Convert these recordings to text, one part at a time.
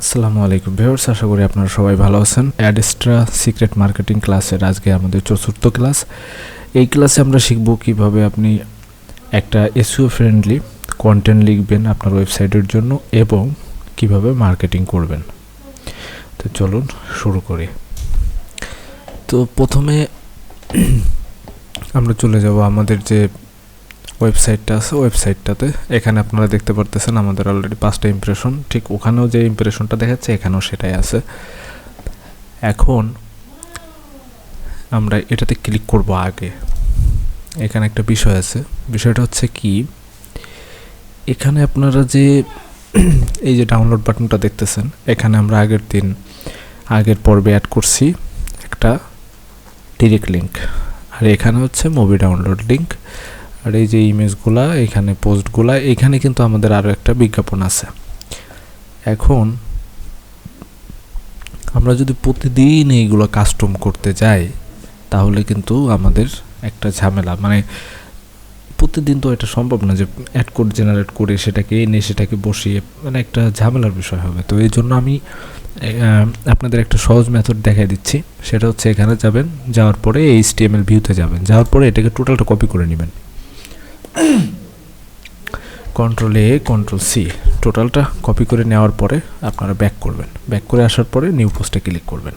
আসসালামু আলাইকুম ভিউয়ার্স, আশা করি আপনারা সবাই ভালো আছেন। অ্যাডেস্ট্রা সিক্রেট মার্কেটিং ক্লাসের আজকে আমাদের চতুর্থ ক্লাস এই ক্লাসে আমরা শিখব কীভাবে আপনি একটা এসইও ফ্রেন্ডলি কন্টেন্ট লিখবেন আপনার ওয়েবসাইটের জন্য এবং কীভাবে মার্কেটিং করবেন। তো চলুন শুরু করি। তো প্রথমে আমরা চলে যাব আমাদের যে ওয়েবসাইটটা আছে ওয়েবসাইটটাতে এখানে আপনারা দেখতে পারতেছেন আমাদের অলরেডি পাঁচটা ইমপ্রেশন ঠিক ওখানেও যে ইমপ্রেশনটা দেখাচ্ছে, এখানেও সেটাই আছে। এখন আমরা এটাতে ক্লিক করব আগে। এখানে একটা বিষয় আছে। বিষয়টা হচ্ছে কি, এখানে আপনারা যে এই যে ডাউনলোড বাটনটা দেখতেছেন, এখানে আমরা আগের দিন, আগের পর্বে অ্যাড করছি একটা ডিরেক্ট লিঙ্ক আর এখানে হচ্ছে মুভি ডাউনলোড লিঙ্ক আর এই যে ইমেজগুলা, এখানে পোস্টগুলা, এখানে কিন্তু আমাদের আরও একটা বিজ্ঞাপন আছে। এখন আমরা যদি প্রতিদিন এইগুলো কাস্টম করতে যাই, তাহলে কিন্তু আমাদের একটা ঝামেলা। মানে প্রতিদিন তো এটা সম্ভব না যে অ্যাড কোড জেনারেট করে সেটাকে এনে সেটাকে বসিয়ে মানে একটা ঝামেলার বিষয় হবে। তো এই জন্য আমি আপনাদের একটা সহজ মেথড দেখাই দিচ্ছি। সেটা হচ্ছে এখানে যাবেন, যাওয়ার পরে এই ভিউতে যাবেন। যাওয়ার পরে এটাকে টোটালটা কপি করে নেবেন। কন্ট্রোল এ কন্ট্রোল সি টোটালটা কপি করে নেওয়ার পরে আপনারা ব্যাক করবেন। ব্যাক করে আসার পরে নিউ পোস্টে ক্লিক করবেন।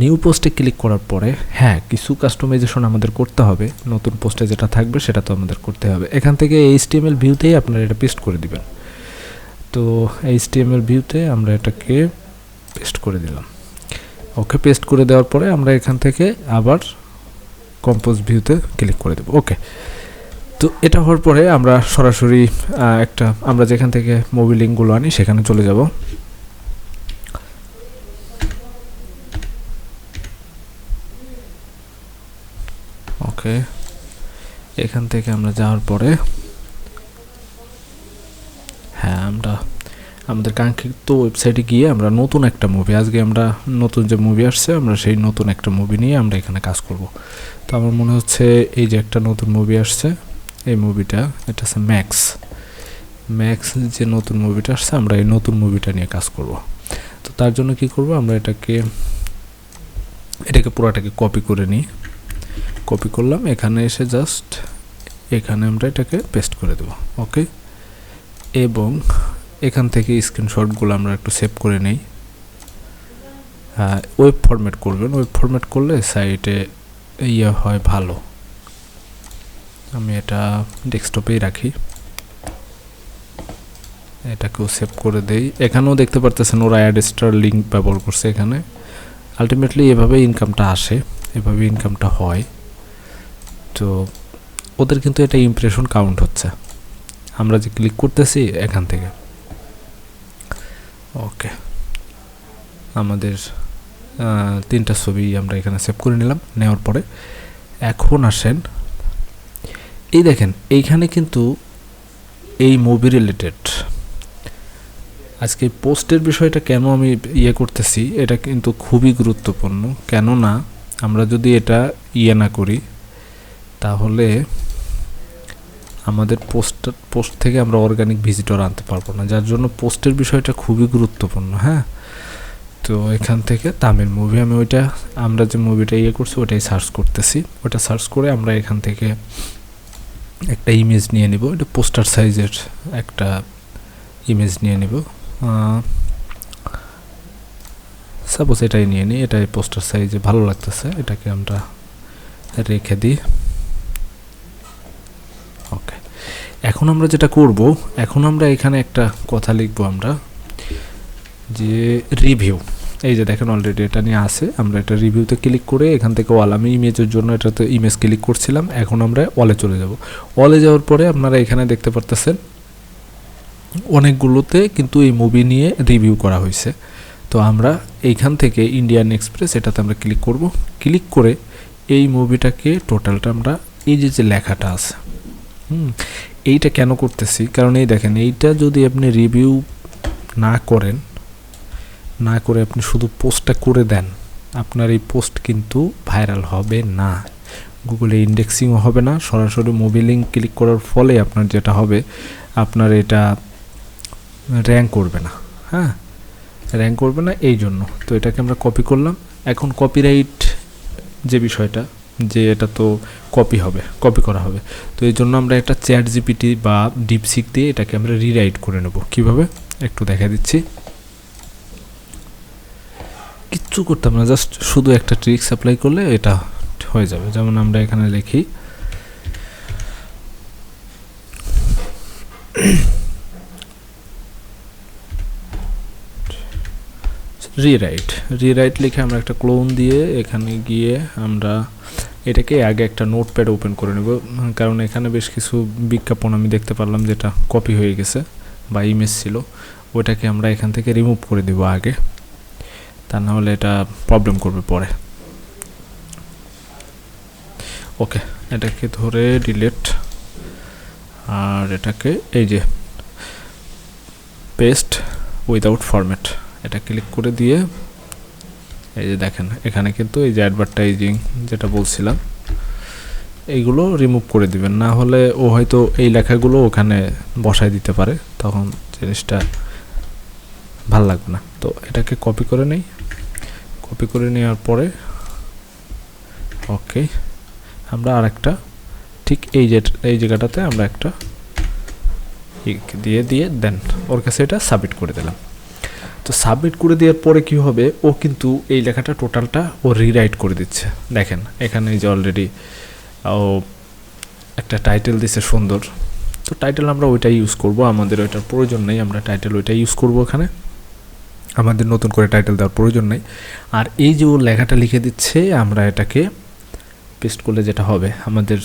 নিউ পোস্টে ক্লিক করার পরে হ্যাঁ কিছু কাস্টমাইজেশন আমাদের করতে হবে। নতুন পোস্টে যেটা থাকবে সেটা তো আমাদের করতে হবে। এখান থেকে এইচটিএমএল ভিউতেই আপনারা এটা পেস্ট করে দিবেন। তো এইচটিএমএল ভিউতে আমরা এটাকে পেস্ট করে দিলাম। ওকে পেস্ট করে দেওয়ার পরে আমরা এখান থেকে আবার কম্পোজ ভিউতে ক্লিক করে দেবো। ওকে তো এটা হওয়ার পরে আমরা সরাসরি একটা, আমরা যেখান থেকে মুভি লিঙ্কগুলো আনি সেখানে চলে যাব। ওকে, এখান থেকে আমরা যাওয়ার পরে হ্যাঁ আমরা, আমাদের কাঙ্ক্ষিত ওয়েবসাইটে গিয়ে আমরা নতুন একটা মুভি আজকে আমরা নতুন যে মুভি আসছে, আমরা সেই নতুন একটা মুভি নিয়ে আমরা এখানে কাজ করব। তো আমার মনে হচ্ছে এই যে একটা নতুন মুভি আসছে এই মুভিটা এটা হচ্ছে ম্যাক্স ম্যাক্স যে নতুন মুভিটা আসছে, আমরা এই নতুন মুভিটা নিয়ে কাজ করব। তো তার জন্য কি করব, আমরা এটাকে এটাকে পুরোটাকে কপি করে নিই। কপি করলাম, এখানে এসে জাস্ট এখানে আমরা এটাকে পেস্ট করে দেব ওকে এবং এখান থেকে স্ক্রিনশটগুলো আমরা একটু সেভ করে নেই। ওয়েব ফরম্যাট করবেন। ওয়েব ফরম্যাট করলে সাইটে ইয়ে হয় ভালো। আমি এটা ডেস্কটপেই রাখি। এটাকেও সেভ করে দেই। এখানেও দেখতে পারতেছেন ওরা অ্যাড স্টার লিঙ্ক ব্যবহার করছে এখানে। আলটিমেটলি এভাবে ইনকামটা আসে এভাবে ইনকামটা হয়। তো ওদের কিন্তু এটা ইমপ্রেশন কাউন্ট হচ্ছে। আমরা যে ক্লিক করতেছি এখান থেকে। ওকে আমাদের তিনটা ছবি আমরা এখানে সেভ করে নিলাম, নেওয়ার পরে। এখন আসেন এই দেখেন, এইখানে কিন্তু এই মুভি রিলেটেড আজকে পোস্টের বিষয়টা কেন আমি ইয়ে করতেছি, এটা কিন্তু খুবই গুরুত্বপূর্ণ। কেননা, আমরা যদি এটা ইয়ে না করি, তাহলে আমাদের পোস্ট পোস্ট থেকে আমরা অর্গানিক ভিজিটর আনতে পারব না। যার জন্য পোস্টের বিষয়টা খুবই গুরুত্বপূর্ণ হ্যাঁ? তো এখান থেকে তামিল মুভি আমি ওইটা, আমরা যে মুভিটা ইয়ে করছি ওটাই সার্চ করতেছি। ওটা সার্চ করে আমরা এখান থেকে একটা ইমেজ নিয়ে নিব এটা পোস্টার সাইজের একটা ইমেজ নিয়ে নিব। সাপোজ এটাই নিয়ে নিই এটাই পোস্টার সাইজে ভালো লাগতেছে, এটাকে আমরা রেখে দিই। ওকে এখন আমরা যেটা করব, এখন আমরা এখানে একটা কথা লিখব আমরা, যে রিভিউ এই যে দেখেন অলরেডি এটা নিয়ে আসে আমরা এটা রিভিউতে ক্লিক করে এখান থেকে ওয়াল আমি ইমেজের জন্য এটাতে ইমেজ ক্লিক করছিলাম, এখন আমরা ওয়ালে চলে যাব। ওয়ালে যাওয়ার পরে আপনারা এখানে দেখতে পারতেছেন, অনেকগুলোতে কিন্তু এই মুভি নিয়ে রিভিউ করা হয়েছে। তো আমরা এইখান থেকে ইন্ডিয়ান এক্সপ্রেস এটাতে আমরা ক্লিক করব। ক্লিক করে এই মুভিটাকে টোটালটা আমরা এই যে যে লেখাটা আছে, হুম, এইটা কেন করতেছি? কারণ এই দেখেন, এইটা যদি আপনি রিভিউ না করেন না করে আপনি শুধু পোস্টটা করে দেন, আপনার এই পোস্ট কিন্তু ভাইরাল হবে না। গুগলে ইন্ডেক্সিংও হবে না, সরাসরি মুভি লিঙ্ক ক্লিক করার ফলে আপনার যেটা হবে, আপনার এটা র্যাঙ্ক করবে না হ্যাঁ? র্যাঙ্ক করবে না এই জন্য। তো এটাকে আমরা কপি করলাম। এখন কপিরাইট যে বিষয়টা, যে এটা তো কপি হবে কপি করা হবে। তো এই জন্য আমরা একটা চ্যাট জিপিটি বা ডিপসিক দিয়ে এটাকে আমরা রিরাইট করে নেব। কীভাবে? একটু দেখা দিচ্ছি। কিচ্ছু করতাম না জাস্ট শুধু একটা ট্রিক্স অ্যাপ্লাই করলে এটা হয়ে যাবে। যেমন আমরা এখানে লিখি রিরাইট রিরাইট লিখে আমরা একটা ক্লোন দিয়ে এখানে গিয়ে আমরা এটাকে আগে একটা নোটপ্যাড ওপেন করে নেব। কারণ এখানে বেশ কিছু বিজ্ঞাপন আমি দেখতে পারলাম যেটা কপি হয়ে গেছে বা ইমেজ ছিল। ওটাকে আমরা এখান থেকে রিমুভ করে দিব আগে। তা না হলে এটা প্রবলেম করবে পরে। ওকে এটাকে ধরে ডিলেট আর এটাকে এই যে পেস্ট উইদাউট ফরম্যাট এটা ক্লিক করে দিয়ে এই যে দেখেন, এখানে কিন্তু এই যে অ্যাডভার্টাইজিং যেটা বলছিলাম, এইগুলো রিমুভ করে দিবেন। না হলে ও হয়তো এই লেখাগুলো ওখানে বসায় দিতে পারে, তখন জিনিসটা ভালো লাগবে না। তো এটাকে কপি করে নেই কপি করে নেওয়ার পরে ওকে আমরা আর একটা ঠিক এই যে, এই জায়গাটাতে আমরা একটা দিয়ে দিয়ে দেন, ওর কাছে এটা সাবমিট করে দিলাম। তো সাবমিট করে দেওয়ার পরে কি হবে, ও কিন্তু এই লেখাটা টোটালটা ও রিরাইট করে দিচ্ছে। দেখেন, এখানে যে অলরেডি ও একটা টাইটেল দিছে সুন্দর। তো টাইটেল আমরা ওইটাই ইউজ করব, আমাদের ওইটার প্রয়োজন নেই, আমরা টাইটেল ওইটাই ইউজ করব এখানে। আমাদের নতুন করে টাইটেল দেওয়ার প্রয়োজন নেই। আর এই যে ও লেখাটা লিখে দিচ্ছে, আমরা এটাকে পেস্ট করলে যেটা হবে, আমাদের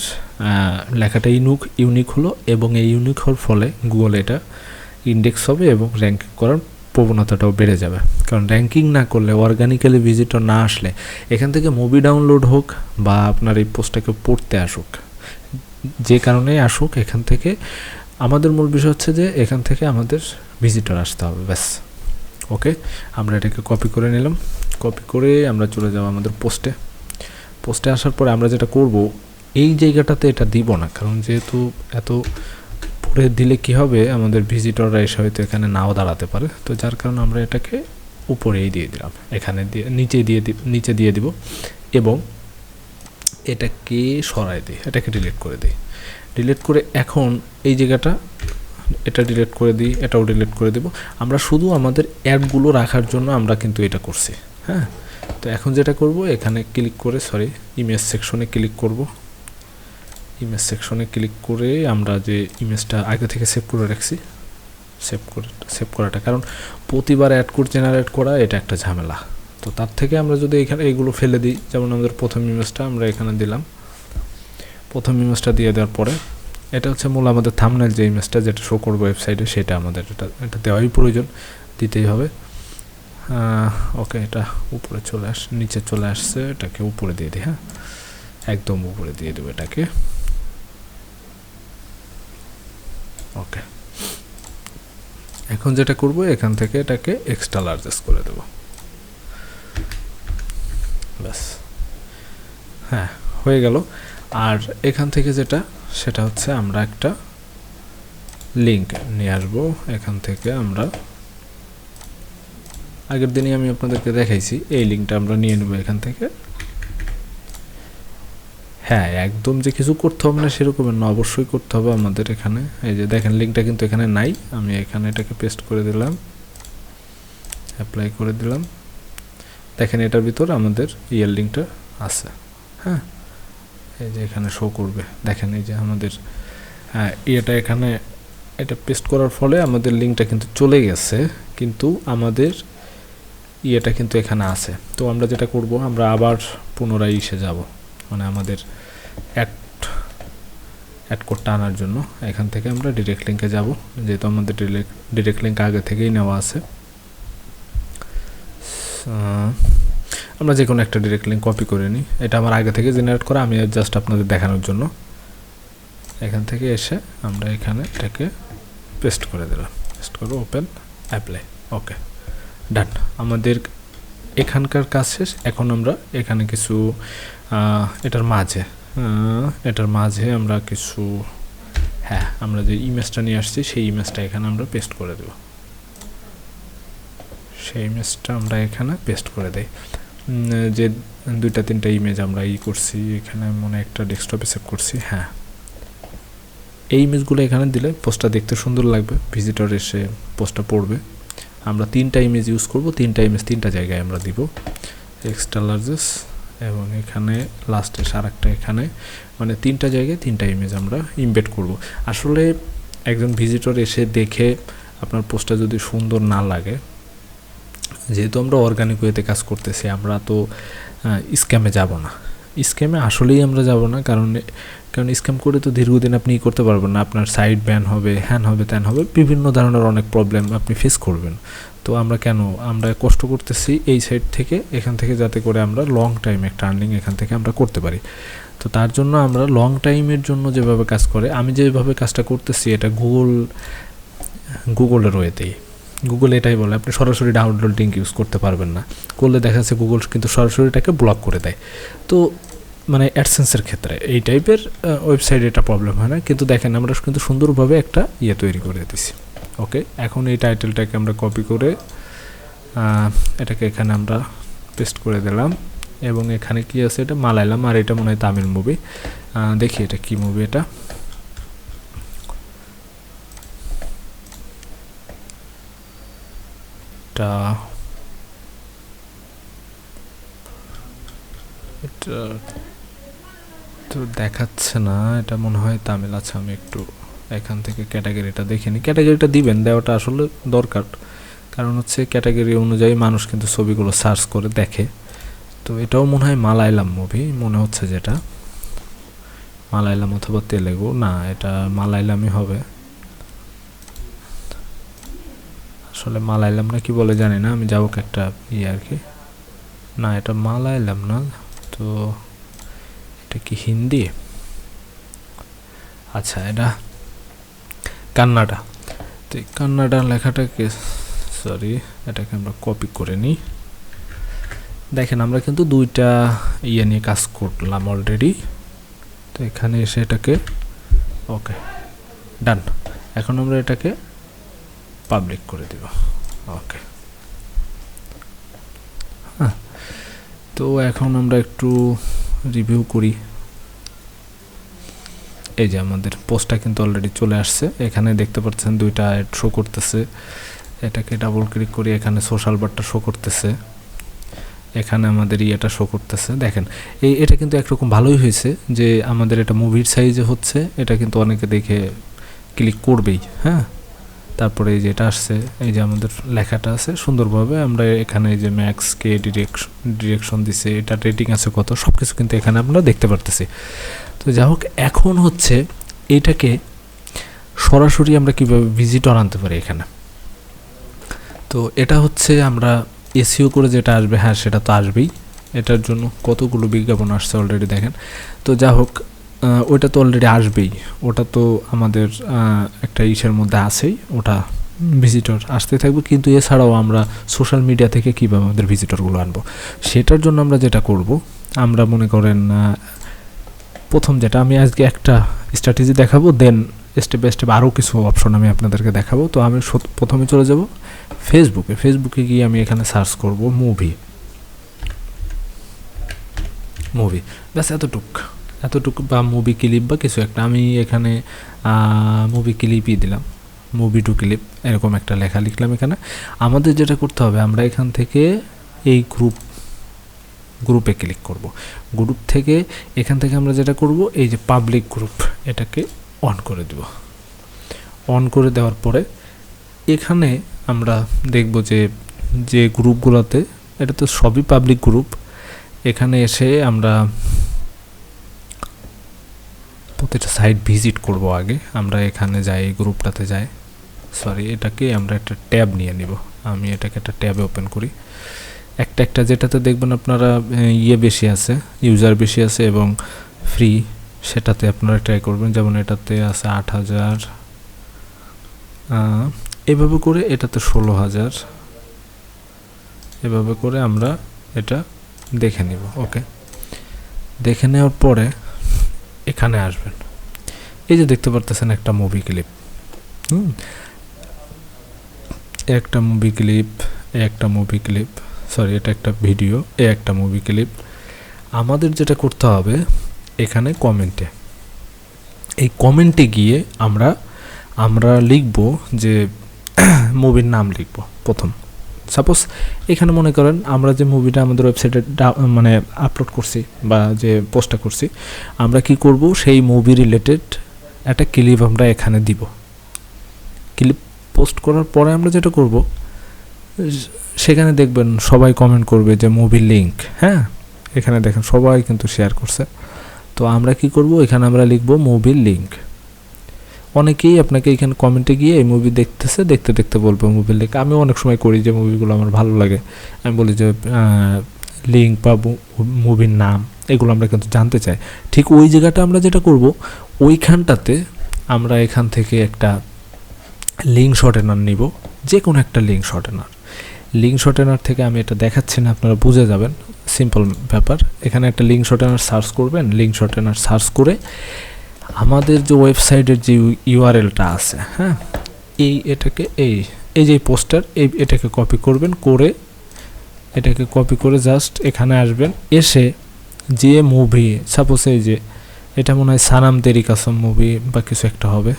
লেখাটা ইউনিক ইউনিক হলো এবং এই ইউনিক হওয়ার ফলে গুগল এটা ইন্ডেক্স হবে এবং র্যাঙ্কিং করার প্রবণতাটাও বেড়ে যাবে। কারণ র্যাঙ্কিং না করলে অর্গানিক্যালি ভিজিটর না আসলে, এখান থেকে মুভি ডাউনলোড হোক বা আপনার এই পোস্টটাকে পড়তে আসুক, যে কারণে আসুক, এখান থেকে আমাদের মূল বিষয় হচ্ছে যে এখান থেকে আমাদের ভিজিটর আসতে হবে, ব্যাস। ওকে, আমরা এটাকে কপি করে নিলাম। কপি করে আমরা চলে যাব আমাদের পোস্টে পোস্টে আসার পরে আমরা যেটা করব, এই জায়গাটাতে এটা দিব না, কারণ যেহেতু এত পরে দিলে কি হবে, আমাদের ভিজিটররা এসে হয়তো এখানে নাও দাঁড়াতে পারে। তো যার কারণে আমরা এটাকে উপরেই দিয়ে দিলাম। এখানে দিয়ে, নিচে দিয়ে নিচে দিয়ে দিব এবং এটাকে সরাই দিই, এটাকে ডিলিট করে দিই। ডিলিট করে এখন এই জায়গাটা এটা ডিলেট করে দিই, এটাও ডিলেট করে দেব। আমরা শুধু আমাদের অ্যাডগুলো রাখার জন্য আমরা কিন্তু এটা করছি হ্যাঁ? তো এখন যেটা করব, এখানে ক্লিক করে সরি ইমেজ সেকশনে ক্লিক করব। ইমেজ সেকশনে ক্লিক করে আমরা যে ইমেজটা আগে থেকে সেভ করে রাখছি সেভ করে সেভ করাটা। কারণ প্রতিবার অ্যাড কোড জেনারেট করা, এটা একটা ঝামেলা। তো তার থেকে আমরা যদি এখানে এইগুলো ফেলে দিই, যেমন আমাদের প্রথম ইমেজটা আমরা এখানে দিলাম। প্রথম ইমেজটা দিয়ে দেওয়ার পরে এটা হচ্ছে মূল আমাদের থামনেল যে ইমেজটা যেটা শো করব ওয়েবসাইটে সেটা আমাদের এটা এটা দেওয়াই প্রয়োজন, দিতেই হবে। ওকে এটা উপরে চলে আস, নিচে চলে আসছে, এটাকে উপরে দিয়ে দিই হ্যাঁ? একদম উপরে দিয়ে দেবো এটাকে। ওকে এখন যেটা করব, এখান থেকে এটাকে এক্সট্রা লার্জেস করে দেব। ব্যাস। হ্যাঁ হয়ে গেল। আর এখান থেকে যেটা সেটা হচ্ছে আমরা একটা লিঙ্ক নিয়ে আসব। এখান থেকে আমরা আগের দিনই আমি আপনাদেরকে দেখাইছি, এই লিঙ্কটা আমরা নিয়ে নেব এখান থেকে। হ্যাঁ একদম যে কিছু করতে হবে না সেরকমের না, অবশ্যই করতে হবে আমাদের এখানে। এই যে দেখেন লিঙ্কটা কিন্তু এখানে নাই। আমি এখানে এটাকে পেস্ট করে দিলাম অ্যাপ্লাই করে দিলাম। দেখেন, এটার ভিতর আমাদের ইয়ার লিঙ্কটা আছে। হ্যাঁ? এই যে এখানে শো করবে। দেখেন এই যে আমাদের ইয়েটা এখানে, এটা পেস্ট করার ফলে আমাদের লিঙ্কটা কিন্তু চলে গেছে, কিন্তু আমাদের ইয়েটা কিন্তু এখানে আছে। তো আমরা যেটা করব, আমরা আবার পুনরায় ইসে যাব। মানে আমাদের অ্যাড অ্যাড কোডটা আনার জন্য। এখান থেকে আমরা ডিরেক্ট লিঙ্কে যাব। যেহেতু আমাদের ডিরেক্ট ডিরেক্ট লিঙ্ক আগে থেকেই নেওয়া আছে। আমরা যে কোনো একটা ডিরেক্ট লিঙ্ক কপি করে নিই। এটা আমার আগে থেকে জেনারেট করা, আমি জাস্ট আপনাদের দেখানোর জন্য। এখান থেকে এসে আমরা এখানে এটাকে পেস্ট করে দিলাম। পেস্ট করে ওপেন অ্যাপ্লাই ওকে ডান আমাদের এখানকার কাজ শেষ। এখন আমরা এখানে কিছু এটার মাঝে এটার মাঝে আমরা কিছু হ্যাঁ আমরা যে ইমেজটা নিয়ে আসছি, সেই ইমেজটা এখানে আমরা পেস্ট করে দেব। সেই ইমেজটা আমরা এখানে পেস্ট করে দেই। যে দুইটা, তিনটা ইমেজ আমরা ই করছি, এখানে মনে একটা ডেস্কটপে সেভ করছি হ্যাঁ। এই ইমেজগুলো এখানে দিলে পোস্টটা দেখতে সুন্দর লাগবে ভিজিটর এসে পোস্টটা পড়বে। আমরা তিনটা ইমেজ ইউজ করব, তিনটা ইমেজ তিনটা জায়গায় আমরা দিব। এক্সট্রা লার্জেস এবং এখানে লাস্টে সারাকটা এখানে মানে তিনটা জায়গায় তিনটা ইমেজ আমরা ইমবেড করব। আসলে একজন ভিজিটর এসে দেখে আপনার পোস্টটা যদি সুন্দর না লাগে যেহেতু আমরা অর্গানিক ওয়েতে কাজ করতেছি, আমরা তো স্ক্যামে যাব না। স্ক্যামে আসলেই আমরা যাব না, কারণ কারণ স্ক্যাম করে তো দীর্ঘদিন আপনি করতে পারবেন না। আপনার সাইড ব্যান হবে হ্যান হবে, ত্যান হবে, বিভিন্ন ধরনের অনেক প্রবলেম আপনি ফেস করবেন। তো আমরা কেন? আমরা কষ্ট করতেছি এই সাইড থেকে, এখান থেকে যাতে করে আমরা লং টাইম একটা আর্নিং এখান থেকে আমরা করতে পারি। তো তার জন্য আমরা লং টাইমের জন্য যেভাবে কাজ করে, আমি যেভাবে কাজটা করতেছি, এটা গুগল গুগলের ওয়েতেই গুগল এটাই বলে, আপনি সরাসরি ডাউনলোড লিঙ্ক ইউজ করতে পারবেন না। করলে দেখা যাচ্ছে গুগল কিন্তু সরাসরি এটাকে ব্লক করে দেয়। তো মানে অ্যাডসেন্সের ক্ষেত্রে এই টাইপের ওয়েবসাইটে এটা প্রবলেম হয় না। কিন্তু দেখেন আমরা কিন্তু সুন্দরভাবে একটা ইয়ে তৈরি করে দিছি। ওকে এখন এই টাইটেলটাকে আমরা কপি করে এটাকে এখানে আমরা পেস্ট করে দিলাম। এবং এখানে কি আছে এটা? মালাইলাম আর এটা মনে হয় তামিল মুভি দেখি এটা কি মুভি এটা। এটা এটা তো দেখাচ্ছে না, এটা মনে হয় তামিল আছে, আমি একটু এখান থেকে ক্যাটাগরিটা দেখে নিই। ক্যাটাগরিটা দিবেন, দেওয়াটা আসলে দরকার। কারণ হচ্ছে ক্যাটাগরি অনুযায়ী মানুষ কিন্তু ছবিগুলো সার্চ করে দেখে। তো এটাও মনে হয় মালায়ালাম মুভি, মনে হচ্ছে যেটা। মালায়ালাম অথবা তেলেগু, না, এটা মালায়ালামই হবে। আসলে মালায়ালাম না, কি বলে জানি না, আমি যাব একটা ইয়ে আর কি। না, এটা মালায়ালাম না, তো এটা কি হিন্দি? আচ্ছা এটা কান্নাডা। তো এই কান্নাডা লেখাটাকে সরি এটাকে আমরা কপি করে নিই। দেখেন, আমরা কিন্তু দুইটা ইয়ে নিয়ে কাজ করলাম অলরেডি তো এখানে এসে এটাকে ওকে ডান এখন আমরা এটাকে পাবলিক করে দিব। ওকে হ্যাঁ তো এখন আমরা একটু রিভিউ করি। এই যে আমাদের পোস্টটা কিন্তু অলরেডি চলে আসছে। এখানে দেখতে পাচ্ছেন দুইটা অ্যাড শো করতেছে। এটাকে ডাবল ক্লিক করি এখানে সোশ্যাল বারটা শো করতেছে। এখানে আমাদের ইয়েটা শো করতেছে। দেখেন, এই এটা কিন্তু একরকম ভালোই হয়েছে যে আমাদের এটা মুভির সাইজে হচ্ছে। এটা কিন্তু অনেকে দেখে ক্লিক করবেই হ্যাঁ? তারপরে এই যেটা আসছে, এই যে আমাদের লেখাটা আছে, সুন্দরভাবে আমরা এখানে এই যে ম্যাক্স কে ডিরেকশন ডিরেকশন দিছে এটা রেটিং আছে কত সব কিছু কিন্তু এখানে আমরা দেখতে পারতেছি। তো যাই হোক, এখন হচ্ছে এটাকে সরাসরি আমরা কীভাবে ভিজিটর আনতে পারি এখানে? তো এটা হচ্ছে আমরা এসিও করে যেটা আসবে হ্যাঁ সেটা তো আসবেই। এটার জন্য কতগুলো বিজ্ঞাপন আসছে অলরেডি দেখেন। তো যা হোক ওটা তো অলরেডি আসবেই। ওটা তো আমাদের একটা ইসের মধ্যে আছেই। ওটা ভিজিটর আসতে থাকবে। কিন্তু এছাড়াও আমরা সোশ্যাল মিডিয়া থেকে কীভাবে আমাদের ভিজিটরগুলো আনব? সেটার জন্য আমরা যেটা করব, আমরা মনে করেন প্রথম যেটা আমি আজকে একটা স্ট্র্যাটেজি দেখাবো দেন স্টেপ বাই স্টেপ আরও কিছু অপশন আমি আপনাদেরকে দেখাবো। তো আমি প্রথমে চলে যাব ফেসবুকে ফেসবুকে গিয়ে আমি এখানে সার্চ করব মুভি মুভি ব্যাস, এতটুক। এতটুকু বা মুভি ক্লিপ বা কিছু একটা। আমি এখানে মুভি ক্লিপই দিলাম। মুভি টু ক্লিপ এরকম একটা লেখা লিখলাম এখানে। আমাদের যেটা করতে হবে, আমরা এখান থেকে এই গ্রুপ গ্রুপে ক্লিক করব। গ্রুপ থেকে এখান থেকে আমরা যেটা করব, এই যে পাবলিক গ্রুপ এটাকে অন করে দেব। অন করে দেওয়ার পরে এখানে আমরা দেখব যে যে গ্রুপগুলোতে এটা তো সবই পাবলিক গ্রুপ এখানে এসে আমরা প্রতিটা সাইট ভিজিট করব আগে। আমরা এখানে যাই এই গ্রুপটাতে যাই। সরি এটাকে আমরা একটা ট্যাব নিয়ে নিব। আমি এটাকে একটা ট্যাবে ওপেন করি। একটা একটা যেটাতে দেখবেন আপনারা ইয়ে বেশি আছে ইউজার বেশি আছে এবং ফ্রি সেটাতে আপনারা ট্রাই করবেন। যেমন এটাতে আছে আট হাজার এভাবে করে এটাতে ষোলো হাজার, এভাবে করে আমরা এটা দেখে নিব ওকে দেখে নেওয়ার পরে এখানে আসবেন। এই যে দেখতে পারতেছেন একটা মুভি ক্লিপ হুম? একটা মুভি ক্লিপ একটা মুভি ক্লিপ সরি এটা একটা ভিডিও এ একটা মুভি ক্লিপ আমাদের যেটা করতে হবে এখানে কমেন্টে এই কমেন্টে গিয়ে আমরা আমরা লিখব যে মুভির নাম লিখব প্রথম। সাপোজ এখানে মনে করেন আমরা যে মুভিটা আমাদের ওয়েবসাইটে মানে আপলোড করছি বা যে পোস্টটা করছি, আমরা কি করব? সেই মুভি রিলেটেড একটা ক্লিপ আমরা এখানে দিব। ক্লিপ পোস্ট করার পরে আমরা যেটা করব, সেখানে দেখবেন সবাই কমেন্ট করবে যে মুভি লিঙ্ক হ্যাঁ? এখানে দেখেন সবাই কিন্তু শেয়ার করছে। তো আমরা কি করব? এখানে আমরা লিখব মুভির লিঙ্ক অনেকেই আপনাকে এখানে কমেন্টে গিয়ে এই মুভি দেখতেছে, দেখতে দেখতে বলব মুভির লিঙ্ক আমি অনেক সময় করি যে মুভিগুলো আমার ভালো লাগে। আমি বলি যে লিঙ্ক বা মুভির নাম, এগুলো আমরা কিন্তু জানতে চাই। ঠিক ওই জায়গাটা আমরা যেটা করব, ওইখানটাতে আমরা এখান থেকে একটা লিঙ্ক শর্টেনার নিব। যে কোনো একটা লিঙ্ক শর্টেনার লিঙ্ক শর্টেনার থেকে আমি এটা দেখাচ্ছি না, আপনারা বুঝে যাবেন। সিম্পল ব্যাপার। এখানে একটা লিঙ্ক শর্টেনার সার্চ করবেন। লিঙ্ক শর্টেনার সার্চ করে আমাদের যে ওয়েবসাইটের যে ইউআরএলটা আছে হ্যাঁ এই এটাকে, এই এই যে পোস্টার, এই এটাকে কপি করবেন, করে এটাকে কপি করে জাস্ট এখানে আসবেন। এসে যে মুভি, সাপোজ এই যে, এটা মনে হয় সানাম তেরি কাসম মুভি বা কিছু একটা হবে।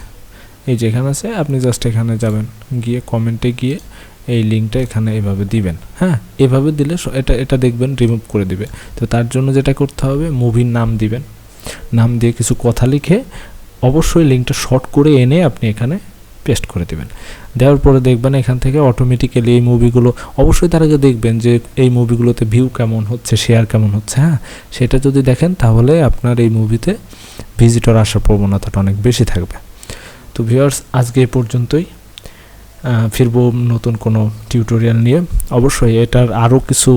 এই যে এখানে আছে, আপনি জাস্ট এখানে যাবেন, গিয়ে কমেন্টে গিয়ে এই লিঙ্কটা এখানে এভাবে দিবেন হ্যাঁ এভাবে দিলে এটা এটা দেখবেন রিমুভ করে দিবে। তো তার জন্য যেটা করতে হবে, মুভির নাম দিবেন। নাম দিয়ে কিছু কথা লিখে অবশ্যই লিঙ্কটা শর্ট করে এনে আপনি এখানে পেস্ট করে দেবেন। দেওয়ার পরে দেখবেন এখান থেকে অটোমেটিক্যালি এই মুভিগুলো, অবশ্যই তার আগে দেখবেন যে এই মুভিগুলোতে ভিউ কেমন হচ্ছে শেয়ার কেমন হচ্ছে হ্যাঁ? সেটা যদি দেখেন তাহলে আপনার এই মুভিতে ভিজিটর আসার প্রবণতাটা অনেক বেশি থাকবে। তো ভিউয়ার্স আজকে এই পর্যন্তই। ফিরবো নতুন কোনো টিউটোরিয়াল নিয়ে। অবশ্যই এটার আরও কিছু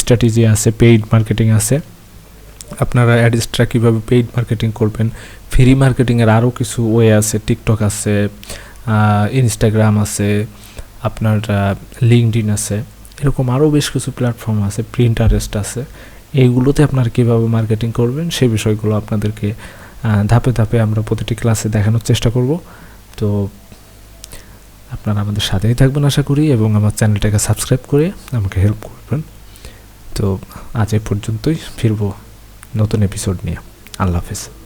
স্ট্র্যাটেজি আছে পেইড মার্কেটিং আছে। আপনারা অ্যাডস্ট্রা কীভাবে পেইড মার্কেটিং করবেন? ফ্রি মার্কেটিংয়ের আরও কিছু ওয়ে আছে টিকটক আছে ইনস্টাগ্রাম আছে, আপনার লিঙ্কডিন আছে, এরকম আরও বেশ কিছু প্ল্যাটফর্ম আছে প্রিন্টারেস্ট আছে। এইগুলোতে আপনারা কীভাবে মার্কেটিং করবেন সেই বিষয়গুলো আপনাদেরকে ধাপে ধাপে আমরা প্রতিটি ক্লাসে দেখানোর চেষ্টা করব। তো আপনারা আমাদের সাথেই থাকবেন আশা করি, এবং আমার চ্যানেলটাকে সাবস্ক্রাইব করে আমাকে হেল্প করবেন। তো আজ এ পর্যন্তই, ফিরবো। নতুন এপিসোড নিয়ে। আল্লাহ হাফিজ।